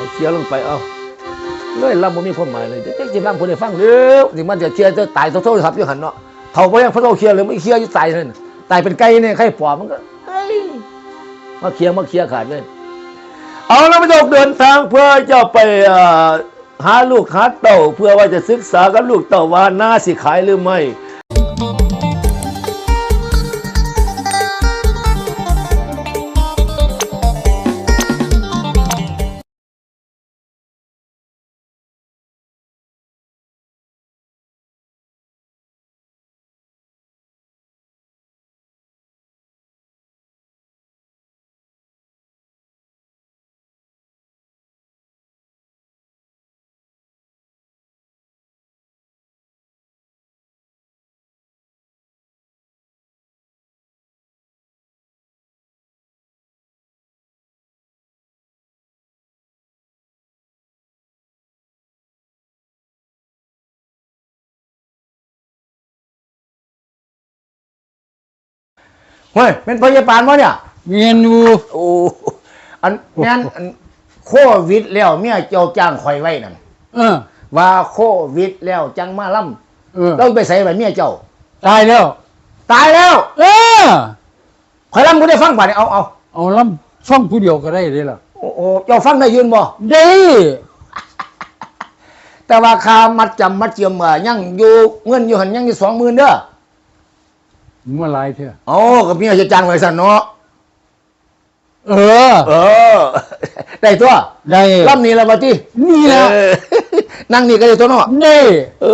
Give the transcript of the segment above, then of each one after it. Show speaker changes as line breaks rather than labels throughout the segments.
เอาเคลียร์ลงไปเอาเลยลำบ่มีความหมายเลยเจ๊จิลำคนได้ฟังเร็วสิมันจะเคลียร์จะตายโทษครับยู่หันเนาะเท่าบ่ยังพระโตเคลียร์เลยไม่เคลียร์อยู่ตายนั่นตายเป็นไก่เนี่ยไข่ปอบมันก็เอ้ยมาเคลียร์มาเคลียร์ขาดเลยเอาแล้วมาจกเดินทางเพื่อจะไปหาลูกหาเต่าเพื่อว่าจะศึกษากับลูกเต่าว่าน่าสิขายหรือไม่ เฮ้ยเป็นพยาบาลวะเนี่ย
เมียนอยู่
โอ้อันแม่นอันโควิดแล้วเมียเจ้าจ้างข่อยไว้นั่น
เออ
ว่าโควิดแล้วจังมาล่
เออำ
เราไปใส่ไว้เมียเจ้า
ตายแล้ว
ตายแล้ว
เออ
ข่อยล่ำกูได้ฟังป่ะเนี่ยเอาเอา
เอาลำช่องผู้เดียวก็ได้เลยล่ะ
โอ้โอ้เจ้าฟังได้ยืนบ่
ได้
แต่ว่าค่ามัดจำมัดเจียมอะยังอยู่เงินอยู่หันยังอยู่สองหมื่นเด้อ
เมื่อไรเถอะ
โอ้กับเมียจะจ้างไว้สั่นเนาะ
เออ
เออ ได้ตัว
ได้
ล่ำนี่ละบัดที่
นี่แหละ
เออนั่งนี่ก็ได้ตัวเนาะ
ได้
เอ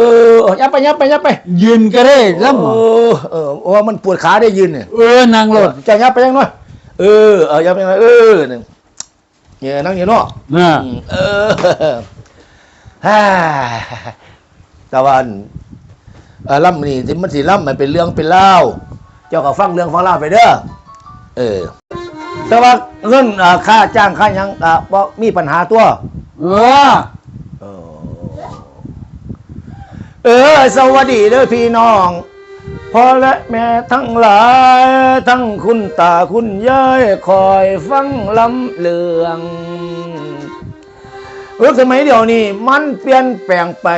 อยับไปยับไปยับไป
ยืนก็ได้ล
เออเออโอ้มันปวดขาได้ยืนเนี่ยำ
เออนางรถ
จะยับไปยังน้อยเออเออยับไปยังน้อยเออหนึ่งเนี่ยนั่งอยู่เนาะ
น่ะ
อืมเออฮ่าตะวันเออล่ำนี่ที่มันสิล่ำมันเป็นเรื่องเป็นเล่าว เจ้าก็ฟังเรื่องฟังเล่าวไปเด้อเออ แต่ว่าเงินอ่าค่าจ้างค่าหยังอ่าบ่มีปัญหาตัว
เออ
เออ สวัสดีเด้อพี่น้องพ่อและแม่ทั้งหลาย ทั้งคุณตาคุณยายคอยฟังลำเลืองเออสมัยเดี๋ยวนี้มันเปลี่ยนแปลงไป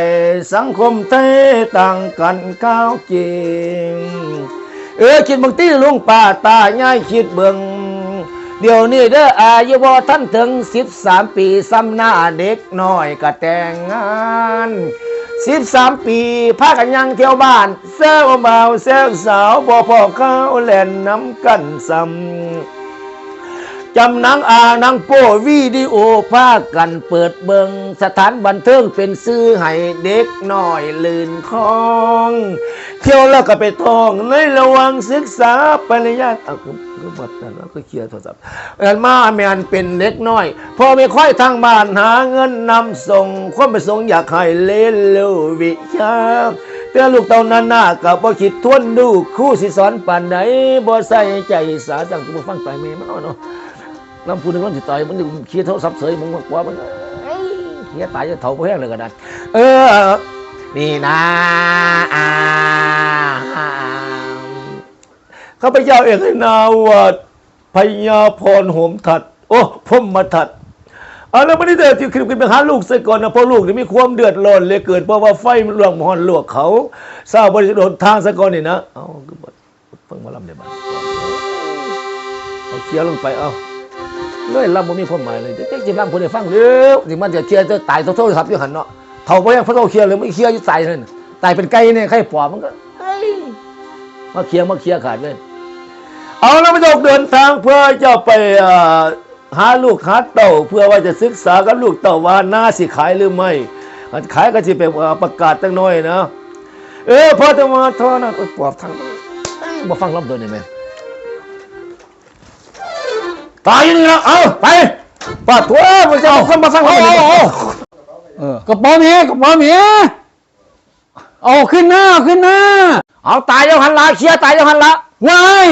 สังคมไทยต่างกันก้าวจริง เออคิดบางทีลุงป่าตาง่ายคิดเบิงเดี๋ยวนี้เด้ออายุบ่ท่านถึงสิบสามปีซ้ำหน้าเด็กน้อยก็แต่งงานสิบสามปีพากันยังเที่ยวบ้านเซลบ่าเซลสาวบ่พอเขาเล่นน้ำกันซ้ำ จำนังอานังโป้วิดีโอพากันเปิดเบิงสถานบันเทิงเป็นซื้อให้เด็กน้อยลื่นคลอง เที่ยวแล้วก็ไปท่องในระหวังศึกษาปริญญาเอาคือคือบัดนั้นแล้วก็เคลียร์โทรศัพท์เอ็นมาแมนเป็นเด็กน้อย พอไม่ค่อยทางบ้านหาเงินนำส่งความประสงค์อยากให้เล่นเร็ววิชาเตือลูกเต่านานากับบ่คิดทวนดูคู่สิสอนป่านไหนบ่ใส่ใจสาจังกูฟังไปแม่มันเอาเนาะ น้ำพูนึงน้ำจิตายมันอยู่เคลียร์โทรศัพท์เสยมึงกว่ามันเอ้ยเคลียร์ตายจะเถาแห้งเลยก็ได้เออ นี่นะอ่าข้าพเจ้าเอกนาวัดพญาพรโหมทัด โอ้พรหมทัดเอาแล้วไม่ได้เดือดที่คือไปหาลูกซะก่อนนะเพราะลูกนี่มีความเดือดร้อนเลยเกิดเพราะว่าไฟมันลวงมอนลวกเขาทราบบริสุทธิ์ทางซะก่อนนี่นะเอาคือบเพิ่งมาลำในบ้านเอาเคลียร์ลงไปเอา เลยลำบ่มีความหมายเลยเจ๊จิลำคนได้ฟังเร็วสิมันจะเคลียร์จะตายโทษครับอยู่หันเนาะเท่าบ่ยังพระโตเคลียร์เลยไม่เคลียร์อยู่ตายนั่นตายเป็นไก่เนี่ยไข่ปอบมันก็เอ้ยมาเคลียร์มาเคลียร์ขาดเลย เอาแล้วมาจกเดินทางเพื่อจะไปหาลูกหาเต่าเพื่อว่าจะศึกษากับลูกเต่าว่าน่าสิขายหรือไม่ขายก็สิไปประกาศตั้งน้อยนะเออพอจะมาทอนะปอบทางบ่ฟังลำตัวนี่แม่ ตายนี่นะเอาไปป้าตัวมันจะเอาคนมาฟังเราเนี่ย
เออกระป๋อมเมียกระป๋อมเมียเอาขึ้นหน้าขึ้นหน้า
เอาตายแล้วหันละเคลียร์ตายแล้วหันละ
ว้าย